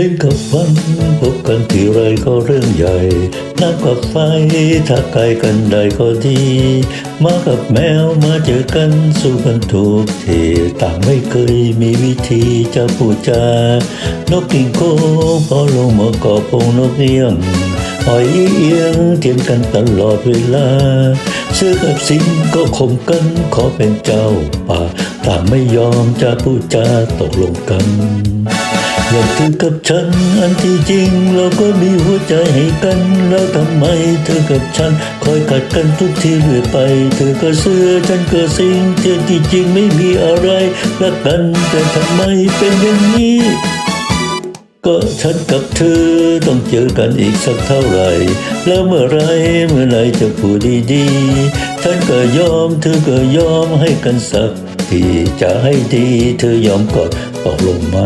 ลิ้นกับฟันพบกันทีไรก็เรื่องใหญ่น้ำกับไฟถ้าไกลกันได้ก็ดี มากับแมวมาเจอกันสู้กันทุกทีต่างไม่เคยมีวิธีจะพูดจานกกิ่งโก้พอลงมากาะพงนกเอี้ยงหอยเอียงเทียมกันตลอดเวลาเสื้อกับสิงก็ข่มกันขอเป็นเจ้าป่าต่างไม่ยอมจะพูดจาตกลงกัน อย่าถือกับฉัน อันที่จริง เราก็มีหัวใจให้กัน แล้วทำไมเธอกับฉัน คอยขัดกันทุกทีเรื่อยไป เธอก็เสื้อฉันก็สิงเธอที่จริงไม่มีอะไรรักกันแต่ทำไมเป็นอย่างนี้ก็ฉันกับเธอต้องเจอกันอีกสักเท่าไหร่ แล้วเมื่อไรเมื่อไรจะพูดดีๆ ฉันก็ยอมเธอก็ยอมให้กันสักทีจะให้ดีเธอยอมกอดตกลงไหม